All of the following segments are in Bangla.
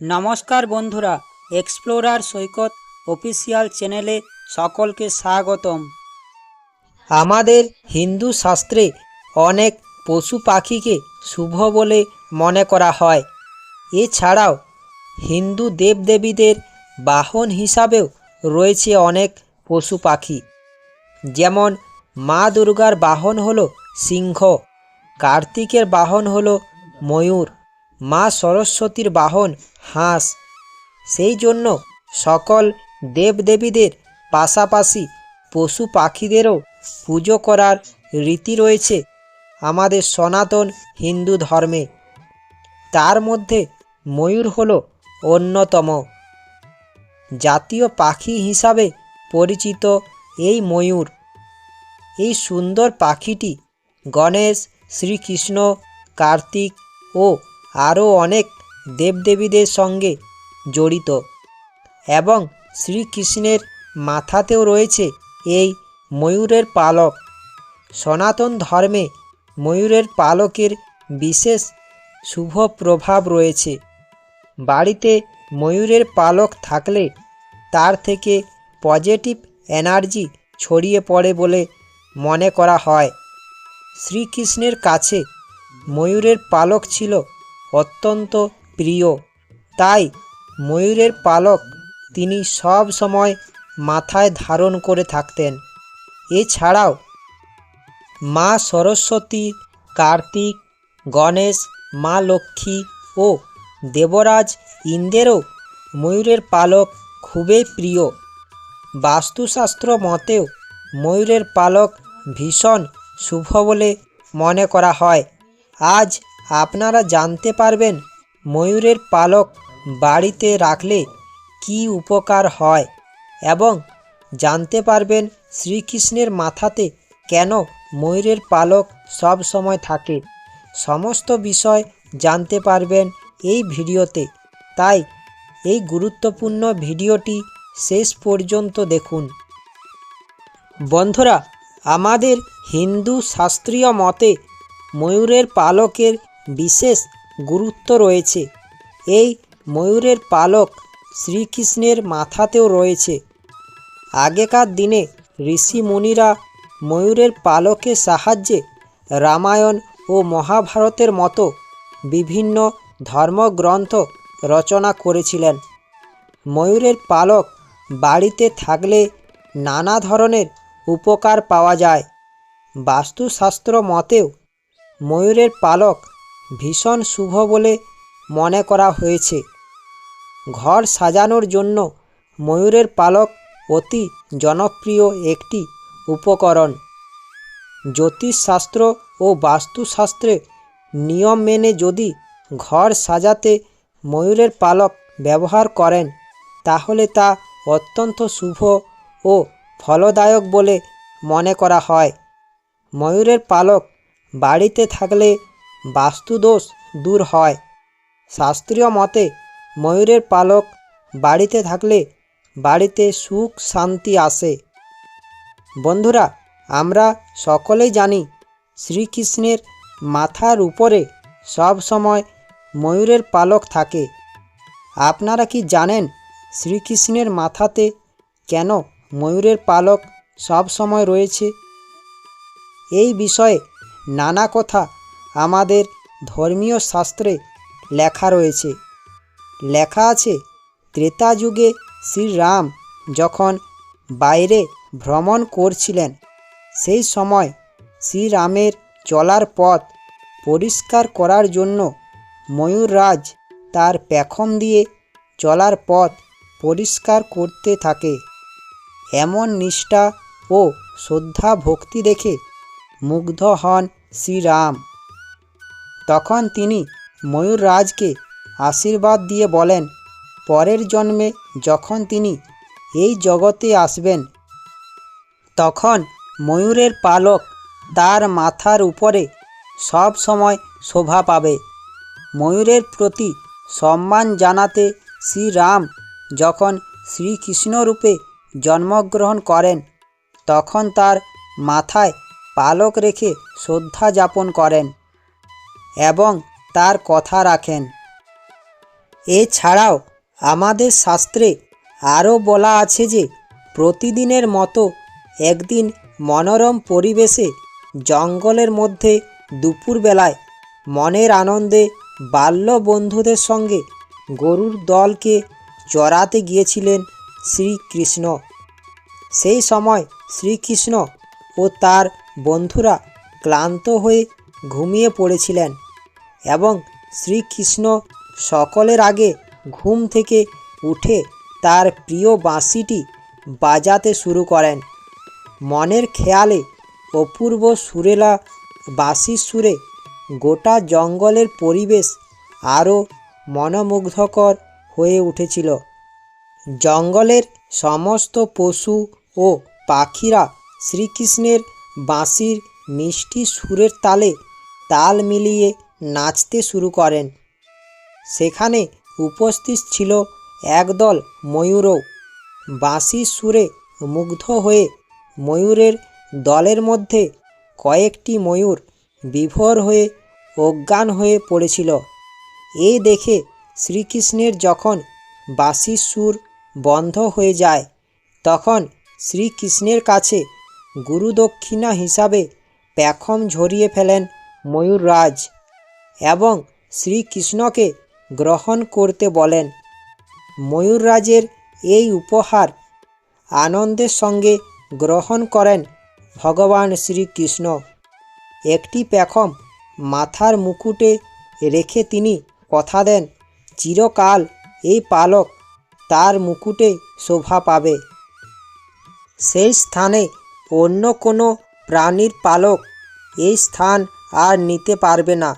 নমস্কার বন্ধুরা এক্সপ্লোরার সৈকত অফিসিয়াল চ্যানেলে সকলকে স্বাগতম। আমাদের হিন্দু শাস্ত্রে অনেক পশু পাখিকে শুভ বলে মনে করা হয়। এছাড়াও হিন্দু দেবদেবীদের বাহন হিসাবেও রয়েছে অনেক পশু পাখি। যেমন মা দুর্গার বাহন হলো সিংহ, কার্তিকের বাহন হলো ময়ূর মা সরস্বতীর বাহন হাঁস। সেই জন্য সকল দেবদেবীদের পাশাপাশি পশু পাখিদেরও পুজো করার রীতি রয়েছে আমাদের সনাতন হিন্দু ধর্মে। তার মধ্যে ময়ূর হল অন্যতম। জাতীয় পাখি হিসাবে পরিচিত এই ময়ূর। এই সুন্দর পাখিটি গণেশ, শ্রীকৃষ্ণ, কার্তিক ও আরও অনেক দেবদেবীদের সঙ্গে জড়িত এবং শ্রীকৃষ্ণের মাথাতেও রয়েছে এই ময়ূরের পালক। সনাতন ধর্মে ময়ূরের পালকের বিশেষ শুভ প্রভাব রয়েছে। বাড়িতে ময়ূরের পালক থাকলে তার থেকে পজিটিভ এনার্জি ছড়িয়ে পড়ে বলে মনে করা হয়। শ্রীকৃষ্ণের কাছে ময়ূরের পালক ছিল অত্যন্ত প্রিয়। তাই ময়ূরের পালক তিনি সব সময় মাথায় ধারণ করে থাকতেন। এছাড়াও মা সরস্বতী, কার্তিক, গণেশ, মা লক্ষ্মী ও দেবরাজ ইন্দ্রেরও ময়ূরের পালক খুবই প্রিয়। বাস্তুশাস্ত্র মতেও ময়ূরের পালক ভীষণ শুভ বলে মনে করা হয়। আজ আপনারা জানতে পারবেন ময়ূরের পালক বাড়িতে রাখলে কি উপকার হয় এবং জানতে পারবেন শ্রীকৃষ্ণের মাথাতে কেন ময়ূরের পালক সব সময় থাকে। সমস্ত বিষয় জানতে পারবেন এই ভিডিওতে। তাই এই গুরুত্বপূর্ণ ভিডিওটি শেষ পর্যন্ত দেখুন। বন্ধুরা, আমাদের হিন্দু শাস্ত্রীয় মতে ময়ূরের পালকের বিশেষ গুরুত্ব রয়েছে। এই ময়ূরের পালক শ্রীকৃষ্ণের মাথাতেও রয়েছে। আগেকার দিনে ঋষি মুনিরা ময়ূরের পালকের সাহায্যে রামায়ণ ও মহাভারতের মতো বিভিন্ন ধর্মগ্রন্থ রচনা করেছিলেন। ময়ূরের পালক বাড়িতে থাকলে নানা ধরনের উপকার পাওয়া যায়। বাস্তুশাস্ত্র মতেও ময়ূরের পালক ভীষণ শুভ বলে মনে করা হয়েছে। ঘর সাজানোর জন্য ময়ূরের পালক অতি জনপ্রিয় একটি উপকরণ। জ্যোতিষশাস্ত্র ও বাস্তুশাস্ত্রে নিয়ম মেনে যদি ঘর সাজাতে ময়ূরের পালক ব্যবহার করেন, তাহলে তা অত্যন্ত শুভ ও ফলদায়ক বলে মনে করা হয়। ময়ূরের পালক বাড়িতে থাকলে বাস্তুদোষ দূর হয়। শাস্ত্রীয় মতে, ময়ূরের পালক বাড়িতে থাকলে বাড়িতে সুখ শান্তি আসে। বন্ধুরা, আমরা সকলেই জানি শ্রীকৃষ্ণের মাথার উপরে সব সময় ময়ূরের পালক থাকে। আপনারা কি জানেন শ্রীকৃষ্ণের মাথাতে কেন ময়ূরের পালক সব সময় রয়েছে? এই বিষয়ে নানা কথা আমাদের ধর্মীয় শাস্ত্রে লেখা রয়েছে। লেখা আছে, ত্রেতা যুগে শ্রীরাম যখন বাইরে ভ্রমণ করছিলেন, সেই সময় শ্রীরামের চলার পথ পরিষ্কার করার জন্য ময়ূররাজ তার পেখম দিয়ে চলার পথ পরিষ্কার করতে থাকে। এমন নিষ্ঠা ও শ্রদ্ধা ভক্তি দেখে মুগ্ধ হন শ্রীরাম। তখন তিনি ময়ূররাজকে আশীর্বাদ দিয়ে বলেন, পরের জন্মে যখন তিনি এই জগতে আসবেন, তখন ময়ূরের পালক তার মাথার উপরে সব সময় শোভা পাবে। ময়ূরের প্রতি সম্মান জানাতে শ্রীরাম যখন শ্রীকৃষ্ণরূপে জন্মগ্রহণ করেন, তখন তার মাথায় পালক রেখে শ্রদ্ধা যাপন করেন। এবং তার কথা রাখেন। এছাড়াও আমাদের শাস্ত্রে আরও বলা আছে যে, প্রতিদিনের মতো একদিন মনোরম পরিবেশে জঙ্গলের মধ্যে দুপুরবেলায় মনের আনন্দে বাল্য বন্ধুদের সঙ্গে গরুর দলকে চড়াতে গিয়েছিলেন শ্রীকৃষ্ণ। সেই সময় শ্রীকৃষ্ণ ও তার বন্ধুরা ক্লান্ত হয়ে ঘুমিয়ে পড়েছিলেন এবং শ্রীকৃষ্ণ সকলের আগে ঘুম থেকে উঠে তার প্রিয় বাঁশিটি বাজাতে শুরু করেন। মনের খেয়ালে অপূর্ব সুরেলা বাঁশির সুরে গোটা জঙ্গলের পরিবেশ আরও মনোমুগ্ধকর হয়ে উঠেছিল। জঙ্গলের সমস্ত পশু ও পাখিরা শ্রীকৃষ্ণের বাঁশির মিষ্টি সুরের তালে তাল মিলিয়ে নাচতে শুরু করেন। সেখানে উপস্থিত ছিল একদল ময়ূরও। বাঁশির সুরে মুগ্ধ হয়ে ময়ূরের দলের মধ্যে কয়েকটি ময়ূর বিভোর হয়ে অজ্ঞান হয়ে পড়েছিল। এই দেখে শ্রীকৃষ্ণের যখন বাঁশির সুর বন্ধ হয়ে যায়, তখন শ্রীকৃষ্ণের কাছে গুরুদক্ষিণা হিসাবে প্যাখম ঝরিয়ে ফেলেন ময়ূররাজ এবং শ্রীকৃষ্ণকে গ্রহণ করতে বলেন। ময়ূররাজের এই উপহার আনন্দের সঙ্গে গ্রহণ করেন ভগবান শ্রীকৃষ্ণ। একটি পেখম মাথার মুকুটে রেখে তিনি কথা দেন, চিরকাল এই পালক তার মুকুটে শোভা পাবে। সেই স্থানে অন্য কোনো প্রাণীর পালক এই স্থান আর নিতে পারবে না।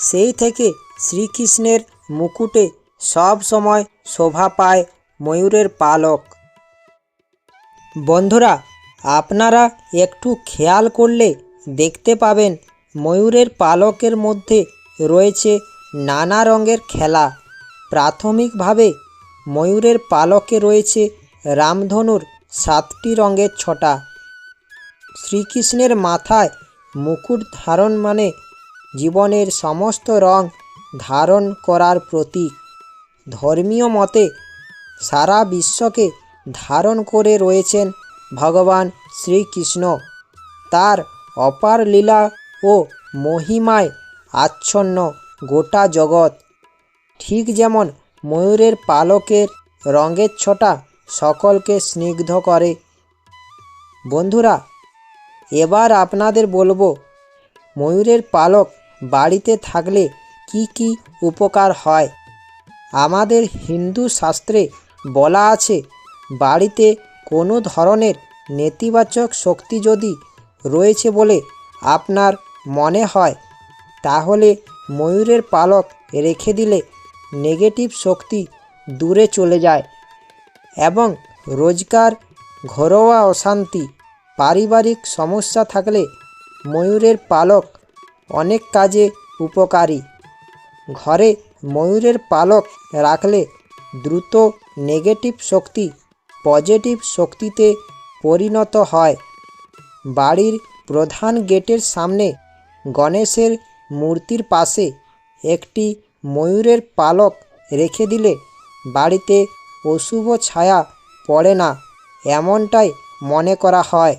সেই থেকে শ্রীকৃষ্ণের মুকুটে সব সময় শোভা পায় ময়ূরের পালক। বন্ধুরা, আপনারা একটু খেয়াল করলে দেখতে পাবেন ময়ূরের পালকের মধ্যে রয়েছে নানা রঙের খেলা। প্রাথমিকভাবে ময়ূরের পালকে রয়েছে রামধনুর সাতটি রঙের ছটা। শ্রীকৃষ্ণের মাথায় মুকুট ধারণ মানে জীবনের সমস্ত রং ধারণ করার প্রতীক। ধর্মীয় মতে সারা বিশ্বকে ধারণ করে রয়েছেন ভগবান শ্রীকৃষ্ণ। তার অপার লীলা ও মহিমায় আচ্ছন্ন গোটা জগৎ। ঠিক যেমন ময়ূরের পালকের রঙের ছটা সকলকে স্নিগ্ধ করে। বন্ধুরা এবার আপনাদের বলব, ময়ূরের পালক বাড়িতে থাকলে কি কি উপকার হয়? আমাদের হিন্দু শাস্ত্রে বলা আছে, বাড়িতে কোনো ধরনের নেতিবাচক শক্তি যদি রয়েছে বলে আপনার মনে হয়, তাহলে ময়ূরের পালক রেখে দিলে নেগেটিভ শক্তি দূরে চলে যায় এবং রোজকার ঘরোয়া অশান্তি পারিবারিক সমস্যা থাকলে ময়ূরের পালক অনেক কাজে উপকারী। ঘরে ময়ূরের পালক রাখলে দ্রুত নেগেটিভ শক্তি পজিটিভ শক্তিতে পরিণত হয়। বাড়ির প্রধান গেটের সামনে গণেশের মূর্তির পাশে একটি ময়ূরের পালক রেখে দিলে বাড়িতে অশুভ ছায়া পড়ে না, এমনটাই মনে করা হয়।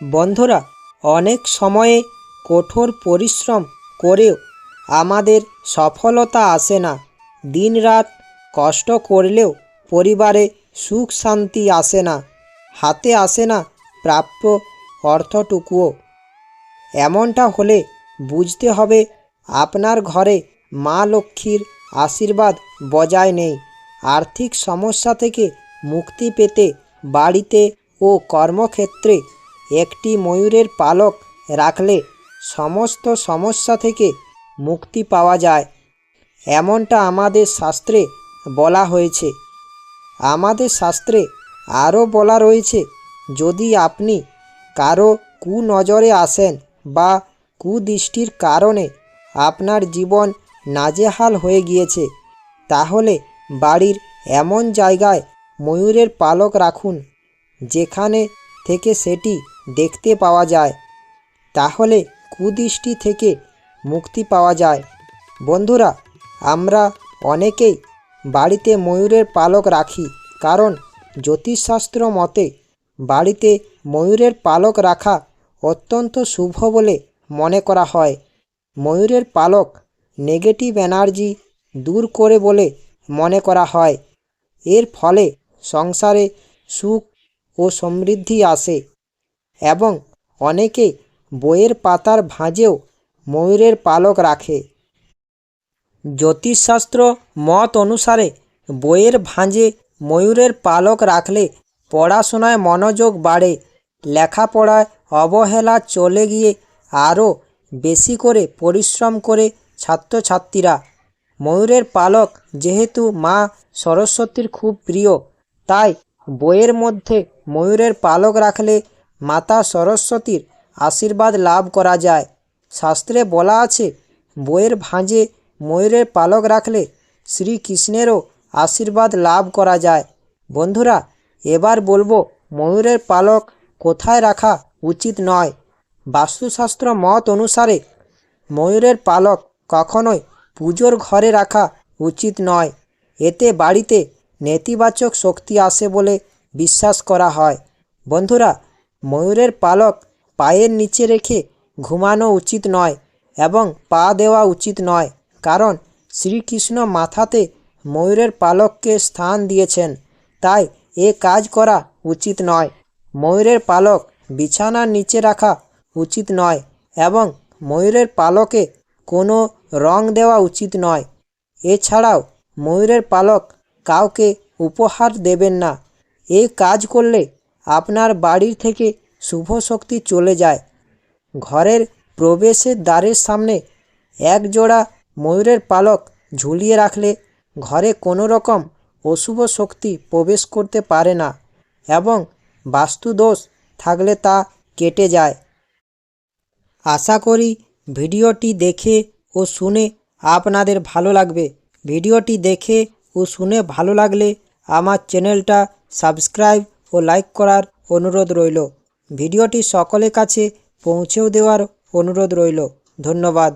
বন্ধুরা, অনেক সময়ে কঠোর পরিশ্রম করেও আমাদের সফলতা আসে না। দিনরাত কষ্ট করলেও পরিবারে সুখ শান্তি আসে না, হাতে আসে না প্রাপ্য অর্থটুকুও। এমনটা হলে বুঝতে হবে আপনার ঘরে মা লক্ষ্মীর আশীর্বাদ বজায় নেই। আর্থিক সমস্যা থেকে মুক্তি পেতে বাড়িতে ও কর্মক্ষেত্রে একটি ময়ূরের পালক রাখলে সমস্ত সমস্যা থেকে মুক্তি পাওয়া যায়। এমনটা আমাদের শাস্ত্রে বলা হয়েছে। আমাদের শাস্ত্রে আরও বলা রয়েছে, যদি আপনি কারও কুনজরে আসেন বা কুদৃষ্টির কারণে আপনার জীবন নাজেহাল হয়ে গিয়েছে, তাহলে বাড়ির এমন জায়গায় ময়ূরের পালক রাখুন, যেখানে থেকে সেটি দেখতে পাওয়া যায়। তাহলে কুদৃষ্টি থেকে মুক্তি পাওয়া যায়। বন্ধুরা, আমরা অনেকেই বাড়িতে ময়ূরের পালক রাখি, কারণ জ্যোতিষশাস্ত্র মতে বাড়িতে ময়ূরের পালক রাখা অত্যন্ত শুভ বলে মনে করা হয়। ময়ূরের পালক নেগেটিভ এনার্জি দূর করে বলে মনে করা হয়। এর ফলে সংসারে সুখ ও সমৃদ্ধি আসে। এবং অনেকে বইয়ের পাতার ভাঁজেও ময়ূরের পালক রাখে। জ্যোতিষশাস্ত্র মত অনুসারে বইয়ের ভাঁজে ময়ূরের পালক রাখলে পড়াশোনায় মনোযোগ বাড়ে, লেখাপড়ায় অবহেলা চলে গিয়ে আরও বেশি করে পরিশ্রম করে ছাত্রছাত্রীরা। ময়ূরের পালক যেহেতু মা সরস্বতীর খুব প্রিয়, তাই বইয়ের মধ্যে ময়ূরের পালক রাখলে মাতা সরস্বতীর আশীর্বাদ লাভ করা যায়। শাস্ত্রে বলা আছে, বইয়ের ভাঁজে ময়ূরের পালক রাখলে শ্রীকৃষ্ণেরও আশীর্বাদ লাভ করা যায়। বন্ধুরা, এবার বলব ময়ূরের পালক কোথায় রাখা উচিত নয়। বাস্তুশাস্ত্র মত অনুসারে ময়ূরের পালক কখনোই পুজোর ঘরে রাখা উচিত নয়। এতে বাড়িতে নেতিবাচক শক্তি আসে বলে বিশ্বাস করা হয়। বন্ধুরা ময়ূরের পালক পায়ের নিচে রেখে ঘুমানো উচিত নয় এবং পা দেওয়া উচিত নয়, কারণ শ্রীকৃষ্ণ মাথাতে ময়ূরের পালককে স্থান দিয়েছেন, তাই এ কাজ করা উচিত নয়। ময়ূরের পালক বিছানার নিচে রাখা উচিত নয় এবং ময়ূরের পালকে কোনো রং দেওয়া উচিত নয়। এছাড়াও ময়ূরের পালক কাউকে উপহার দেবেন না। এই কাজ করলে আপনার বাড়ির থেকে শুভ শক্তি চলে যায়। ঘরের প্রবেশের দ্বারের সামনে এক জোড়া ময়ূরের পালক ঝুলিয়ে রাখলে ঘরে কোনো রকম অশুভ শক্তি প্রবেশ করতে পারে না এবং বাস্তুদোষ থাকলে তা কেটে যায়। আশা করি ভিডিওটি দেখে ও শুনে আপনাদের ভালো লাগবে। ভিডিওটি দেখে ও শুনে ভালো লাগলে আমার চ্যানেলটা সাবস্ক্রাইব ও লাইক করার অনুরোধ রইল। ভিডিওটি সকলের কাছে পৌঁছেও দেওয়ার অনুরোধ রইল। ধন্যবাদ।